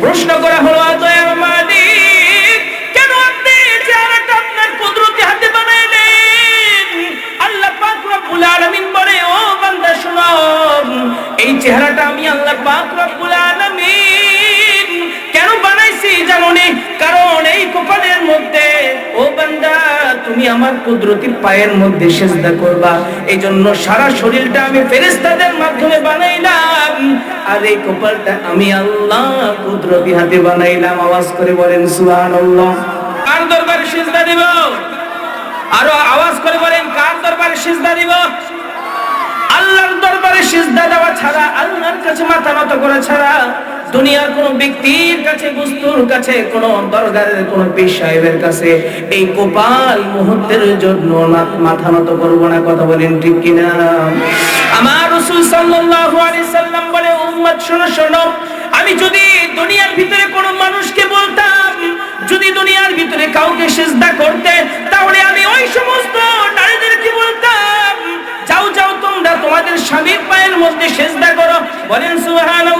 প্রশ্ন পায়ের মধ্যে সেজদা করবা। এই জন্য সারা শরীরটা আমি ফেরেশতাদের মাধ্যমে বানাইলাম। আর এই কপালটা আমি আল্লাহ কুদরতি হাতে বানাইলাম। আওয়াজ করে বলেন, সুবহানাল্লাহ। কার দরবারে সেজদা দিব? আরও আওয়াজ করে বলেন, কার দরবারে সেজদা দিব? আল্লাহর দরবারে সিজদা দেওয়া ছাড়া, আল্লাহর কাছে মাথা নত করা ছাড়া দুনিয়ার কোন ব্যক্তির কাছে, বস্তুর কাছে, কোন দরগারের কোন পীর সাহেবের কাছে এই গোপাল মুহূর্তের জন্য মাথা নত করব না, কথা বলেন ঠিক কিনা? আমার রাসূল সাল্লাল্লাহু আলাইহি সাল্লাম বলে, উম্মত, শোনো শোনো, আমি যদি দুনিয়ার ভিতরে কোন মানুষকে বলতাম, যদি দুনিয়ার ভিতরে কাউকে সিজদা করতে, তাহলে আমি ওই সমস্ত নারীদেরকে বলতাম, যাও যাও তোমরা তোমাদের স্বামীর পায়ের মধ্যে সেজদা করো। বলেন, সুবহানাল্লাহ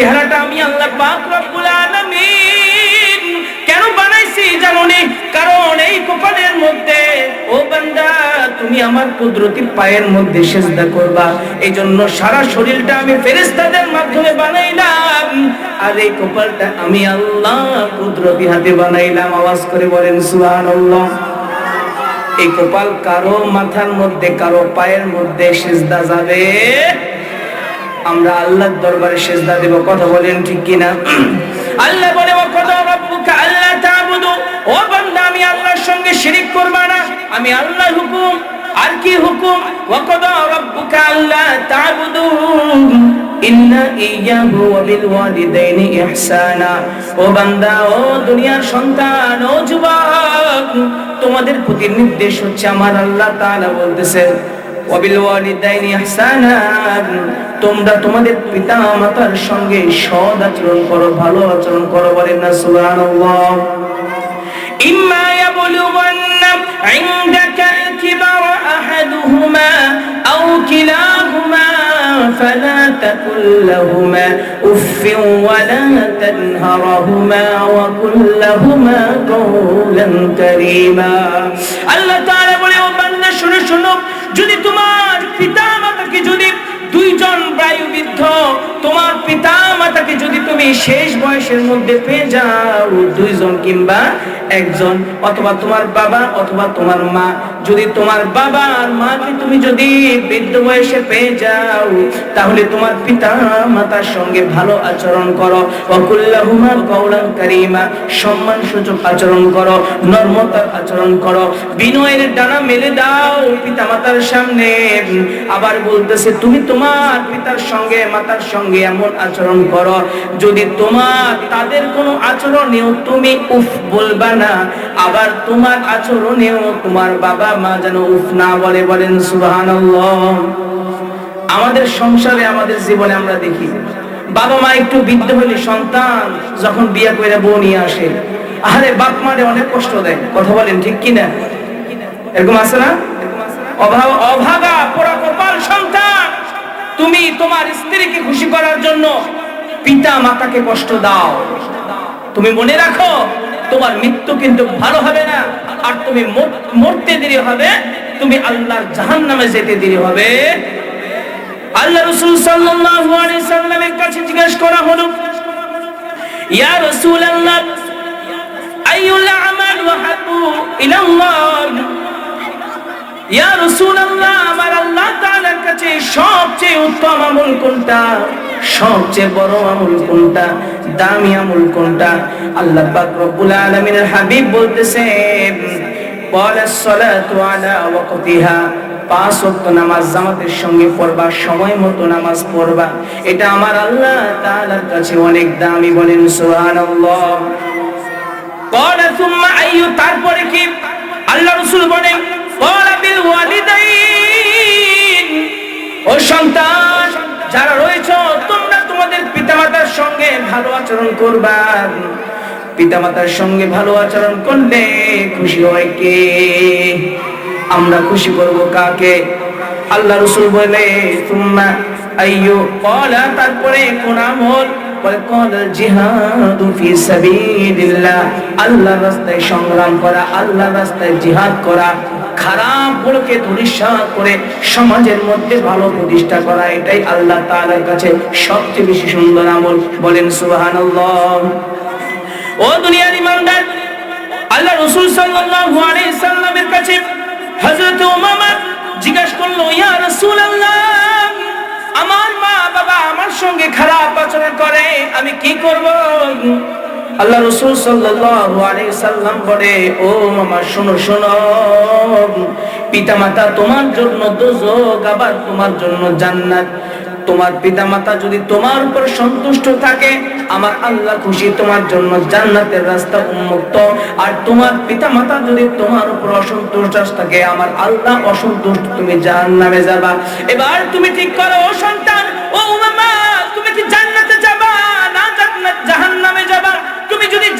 চেহারাটা আমি আল্লাহ পাক রব্বুল আলামিন কেন বানাইছি জানো নি কারণ এই কপালের মধ্যে, ও বান্দা, তুমি আমার কুদরতি পায়ের মধ্যে সেজদা করবা। এই জন্য সারা শরীরটা আমি ফেরেশতাদের মাধ্যমে বানাইলাম। আর এই কপালটা আমি আল্লাহ কুদরতি হাতে বানাইলাম। আওয়াজ করে বলেন, সুবহানাল্লাহ। এই কপাল কারও মাথার মধ্যে, কারও পায়ের মধ্যে সেজদা যাবে আমরা আল্লাহর দরবারে সেজদা দেব। কথা বলেন ঠিক কিনা? আল্লাহ বলে ও কত রব্বুকা আল্লাহ তাবুদু? ও বান্দা, আমি আল্লাহর সঙ্গে শিরিক করবা না। আমি আল্লাহর হুকুম। আর কি হুকুম? ও কত রব্বুকা আল্লাহ তাবুদু? ইন্না ইয়াহু ওয়া বিল ওয়ালিদাইনি ইহসানা। ও বান্দা, ও দুনিয়ার সন্তান, ও যুবক, তোমাদের প্রতি নির্দেশ হচ্ছে, আমার আল্লাহ তাআলা বলতেছেন তোমরা তোমাদের পিতা মাতার সঙ্গে সৎ আচরণ করো ভালো আচরণ করো বলেন না সুবহানাল্লাহ إما يبلغن عندك الكبر أحدهما أو كلاهما فلا تقل لهما أف ولا تنهرهما وقل لهما قولا كريما الله تعالى বলে ও বান্দা শুনো শুনো যদি তোমার পিতা মাতাকে যদি দুইজন বায়ুবিদ্ধ তোমার পিতা মাতাকে যদি তুমি শেষ বয়সের মধ্যে পেয়ে যাও, দুইজন কিংবা একজন, অথবা তোমার বাবা, অথবা তোমার মা, যদি তোমার বাবা আর মাকে তুমি যদি বৃদ্ধ বয়সে পেয়ে যাও, তাহলে তোমার পিতা মাতার সঙ্গে ভালো আচরণ করো। অকুল্লাহুমা কৌলান কারিমা সম্মান সূচক আচরণ করো নর্মতার আচরণ করো। বিনয়ের ডানা মেলে দাও পিতা মাতার সামনে। আবার বলতেছে, তুমি তোমার পিতার সঙ্গে, মাতার সঙ্গে এমন আচরণ করো, যদি তোমার, তাদের কোনো আচরণেও তুমি উফ বলবা না, আবার তোমার আচরণেও তোমার বাবা মা যেন উফ না বলে বলেন সুবহানাল্লাহ। আমাদের সংসারে, আমাদের জীবনে আমরা দেখি, বাবা মা একটু বৃদ্ধ হইলে সন্তান যখন বিয়ে করে বউ নিয়ে আসে আরে বাপ মারে অনেক কষ্ট দেয়, কথা বলেন ঠিক কিনা? এরকম আছে না? অভাব অভাগা পোড়া কপাল সন্তান তুমি তোমার স্ত্রীকে খুশি করার জন্য পিতা মাতাকে কষ্ট দাও। তুমি মনে রাখো, তোমার মৃত্যু কিন্তু ভালো হবে না, আর তুমি মর- মরতে দেরি হবে, তুমি আল্লাহর জাহান নামে যেতে দেরি হবে। আল্লাহ রসুল সাল্লামের কাছে জিজ্ঞেস করা হলো ওয়াহাবু ইলাল্লাহ? ইয়া রাসূলুল্লাহ আমার আল্লাহ তাআলার কাছে সবচেয়ে উত্তম আমল কোনটা সবচেয়ে বড় আমল কোনটা দামি আমল কোনটা আল্লাহ পাক রব্বুল আলামিনের হাবিব বলতেছেন বলা সালাতু আলা ওয়াক্তিহা পাঁচ ওয়াক্ত নামাজ জামাতের সঙ্গে পড়বা সময় মতো নামাজ পড়বা এটা আমার আল্লাহ তাআলার কাছে অনেক দামি বলেন সুবহানাল্লাহ قال ثم أي তারপরে কি আল্লাহ রাসূল বলেন সঙ্গে ভালো আচরণ করলে খুশি হয় কে? আমরা খুশি করব কাকে? আল্লাহ রসুল বলে তোমরা আইয়ো কলা তারপরে কোন আমল? আল্লাহ রাস্তায় সংগ্রাম করা আল্লাহ রাস্তায় জিহাদ করা। খারাপ গুলোকে ধরিসাৎ করে সমাজের মধ্যে ভালো প্রতিষ্ঠা করা, এটাই আল্লাহ তাআলার কাছে সবচেয়ে বেশি সুন্দর আমল। বলেন, সুবহানাল্লাহ। ও দুনিয়ার ইমানদার, আল্লাহ রাসূল সাল্লাল্লাহু আলাইহি সাল্লামের কাছে হযরত উমামা জিজ্ঞাসা করল, ইয়া রাসূলুল্লাহ, আমার মা বাবা আমার সঙ্গে খারাপ আচরণ করে, আমি কি করব? আল্লাহ রসুল সাল্লাম বলে, ও মামা, শোনো শোনো। পিতামাতা তোমার জন্য দোজক আবার তোমার জন্য জান্নাত। তোমার পিতামাতা যদি তোমার উপর সন্তুষ্ট থাকে, আমার আল্লাহ খুশি, তোমার জন্য জান্নাতের রাস্তা উন্মুক্ত। আর তোমার পিতামাতা যদি তোমার উপর অসন্তুষ্ট থাকে, আমার আল্লাহ অসন্তুষ্ট, তুমি জাহান্নামে যাবা। এবার তুমি ঠিক করো, ও সন্তান, ও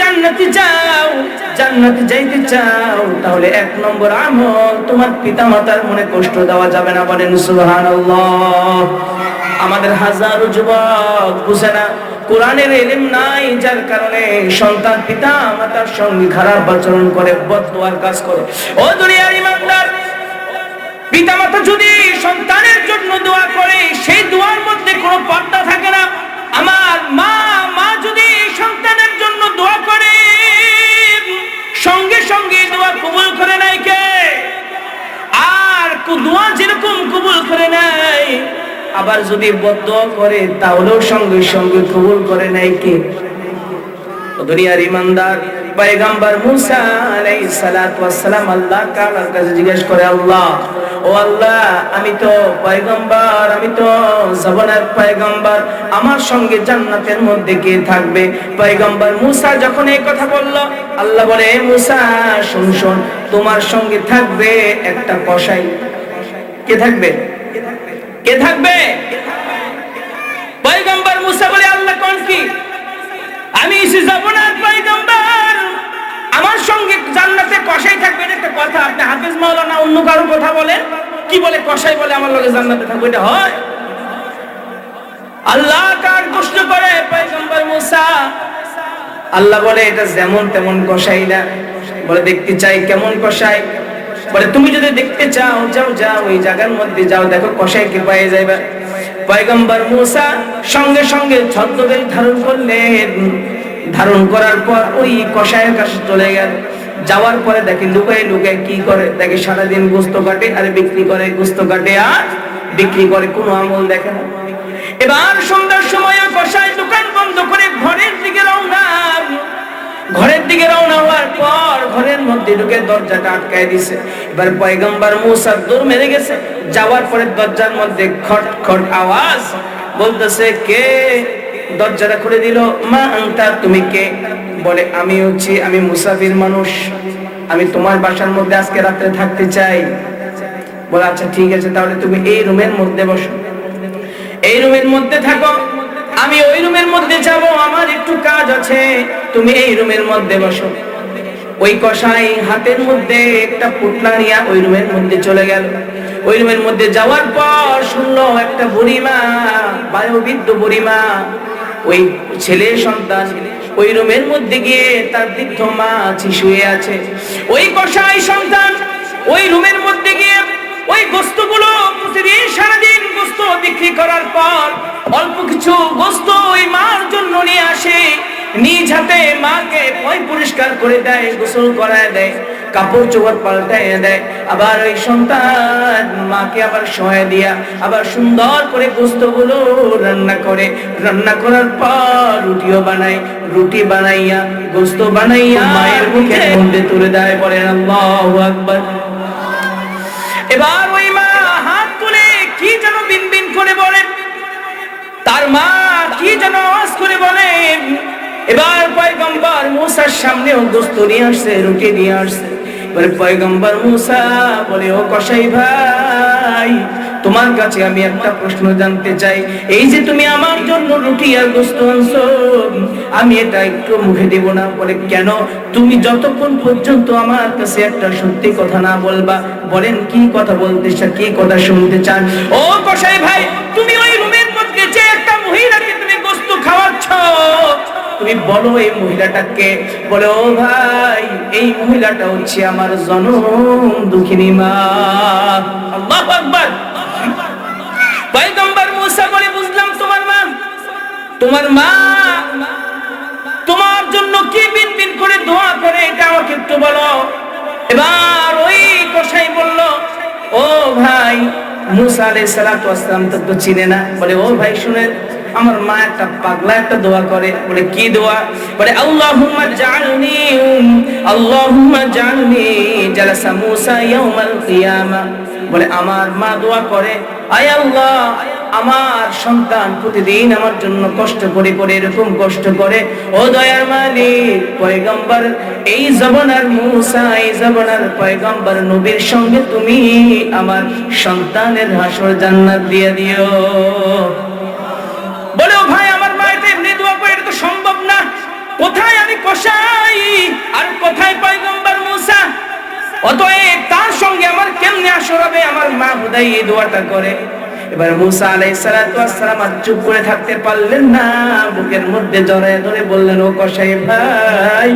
জান্নাতে যাও জান্নাতে যাইতে চাও, তাহলে এক নম্বর আমল তোমার পিতামাতার মনে কষ্ট দেওয়া যাবে না বলেন সুবহানাল্লাহ। আমাদের হাজারো যুবক বুঝে না, কোরআনের এলিম নাই, যার কারণে সন্তান পিতা মাতার সঙ্গে খারাপ আচরণ করে, বদদোয়ার কাজ করে। ও দুনিয়ার ইমানদার পিতা মাতা যদি সন্তানের জন্য দোয়া করে, সেই দোয়ার মধ্যে কোনো পর্দা থাকে না। আমার মা মা যদি সন্তানের জন্য দোয়া করে। সঙ্গে সঙ্গে দোয়া কবুল করে নাই কে? আর দোয়া যেরকম কবুল করে নাই আবার যদি বদ্ধ করে, তাহলেও সঙ্গে সঙ্গে কবুল করে নাই কে? দুনিয়ার ইমানদার মুসা আলাইহিস সালাম আল্লাহ কাছে জিজ্ঞেস করে, আল্লাহ ও আল্লাহ, আমি তো পয়গম্বর, আমি তো জবানের পয়গম্বর। আমার সঙ্গে জান্নাতের মধ্যে কে থাকবে? পয়গম্বর মুসা যখন এই কথা বলল, আল্লাহ বলে মুসা, শুন শুন, তোমার সঙ্গে থাকবে একটা কসাই। কে থাকবে? কে থাকবে? পয়গম্বর মুসা বলে, আল্লাহ কোন কি? আমি এসে যাব না পয়গম্বর আমার সঙ্গে জান্নাতে কষাই থাকবে, এটা একটা কথা। আপনি হাফিজ মাওলানা, অন্য কারও কথা বলেন? কি বলে কষাই বলে আমার লগে জান্নাতে থাকবে? এটা হয়? আল্লাহ কার কষ্ট করে, পয়গম্বর মুসা? আল্লাহ বলে, এটা যেমন তেমন কষাই না। বলে, দেখতে চাই কেমন কষাই বলে, তুমি যদি দেখতে চাও, যাও যাও ওই জায়গার মধ্যে যাও, দেখো কষাইকে পায়ে যাইবা। পয়গম্বর মুসা সঙ্গে সঙ্গে ছদ্মবেশ ধারণ করলেন। ধারণ করার পর ওই কষায়ের কাছে চলে গেল। যাওয়ার পরে দেখে লুকায় লুকায় কি করে? দেখে সারাদিন গোস্ত কাটে আর বিক্রি করে, গোস্ত কাটে আর বিক্রি করে, কোনো আমল দেখে না। এবার সন্ধ্যার সময় কষায় দোকান বন্ধ করে ঘরের দিকে রওনা ঘরের দিকে রওনা হওয়ার পর ঘরের মধ্যে ঢুকে দরজাটা আটকায় দিছে। এবার পয়গম্বর মুসার দৌড় মেরে গেছে। যাওয়ার পরে দরজার মধ্যে খট খট আওয়াজ বলতেছে, কে দরজাটা খুলে দিল, মা আংতা তুমি কে? বলে, আমি হচ্ছি, আমি মুসাফির মানুষ। আমি তোমার বাসার মধ্যে আজকে রাত্রে থাকতে চাই। বলে আচ্ছা ঠিক আছে, তাহলে তুমি এই রুমের মধ্যে বসো। এই রুমের মধ্যে থাকো, আমি ওই রুমের মধ্যে যাব, আমার একটু কাজ আছে, তুমি এই রুমের মধ্যে বসো। ওই কষাই হাতের মধ্যে একটা পুটলা নিয়ে ওই রুমের মধ্যে চলে গেল। ওই রুমের মধ্যে যাওয়ার পর শুনলো একটা বুড়িমা বায়ুবিদ্ধ বুড়িমা ওই ছেলে সন্তান ওই রুমের মধ্যে গিয়ে তার বৃদ্ধ মা শুয়ে আছে। ওই কষাই সন্তান ওই রুমের মধ্যে গিয়ে ওই বস্তুগুলো প্রতিদিন সারাদিন বস্তু বিক্রি করার পর অল্প কিছু বস্তু ওই মার জন্য নিয়ে আসে। নিজ হাতে মাকে ওই পরিষ্কার করে দেয়, গোসল করায় দেয়। কাপড় চোপড় পাল্টাই দেয় আবার ওই সন্তান মাকে আবার সহায় দিয়া আবার সুন্দর করে গোস্তগুলো রান্না করে। রান্না করার পর রুটিও বানায় রুটি বানাইয়া গোস্ত বানাইয়া মায়ের মুখে মধ্যে তুলে দেয় পরে আল্লাহু এবার ওই মা হাত তুলে কি যেন বিন বিন করে বলেন তার মা কি যেন আওয়াজ করে বলেন এবার পয়গম্বর মুসার সামনেও দোস্ত নিয়ে আসছে রুটি নিয়ে আসছে। পয়গম্বর মুসা, বলে, ও কসাই ভাই, তোমার কাছে আমি একটা প্রশ্ন জানতে চাই। এই যে তুমি আমার জন্য রুটি আর গোস্ত আমি এটা একটু মুখে দেব না। বলে, কেন? তুমি যতক্ষণ পর্যন্ত আমার কাছে একটা সত্যি কথা না বলবা, বলেন কি কথা বলতে চান কি কথা শুনতে চান? ও কসাই ভাই, তুমি ওই রুমের মধ্যে যে একটা মহিলাকে তুমি গোস্ত খাওয়াচ্ছ তুমি বলো এই মহিলাটাকে, বলে, ও ভাই, এই মহিলাটা হচ্ছে আমার জনম দুঃখিনী মা। তোমার মা। তোমার জন্য কি বিন বিন করে করে, এটা আমাকে একটু বলো। এবার ওই ও ভাই সালাতু তো চিনে না। বলে, ও ভাই, শুনেন আমার মা একটা পাগলা একটা দোয়া করে, বলে, কি দোয়া? বলে, আল্লাহুম্মা জাআলনি আল্লাহুম্মা জাআলনি জালাসা মুসা ইয়াউমাল কিয়ামা। বলে, আমার মা দোয়া করে, আয় আল্লাহ, আমার সন্তান প্রতিদিন আমার জন্য কষ্ট করে করে, এরকম কষ্ট করে। ও দয়ার মালিক, পয়গম্বর, এই জবানার মুসা, এই জবানার পয়গম্বর নবীর সঙ্গে তুমি আমার সন্তানের হাসর জান্নাত দিয়ে দিও। বলে, ও ভাই, আমার মা এটা এমনি দোয়া করে এটা তো সম্ভব না। কোথায় আমি কষাই আর কোথায় পয়গম্বর মুসা? অতএব তার সঙ্গে আমার কেমনে আসর হবে? আমার মা হুদাই এই দোয়াটা করে। এবার মুসা সালাতু ওয়াসসালাম আর চুপ করে থাকতে পারলেন না। বুকের মধ্যে জড়ায় ধরে বললেন, ও কসাই ভাই,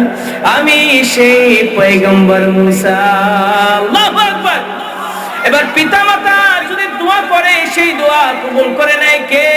আমি সেই পয়গম্বর মুসা। এবার পিতামাতা যদি দোয়া করে, সেই দোয়া কবুল করে নেয় কে?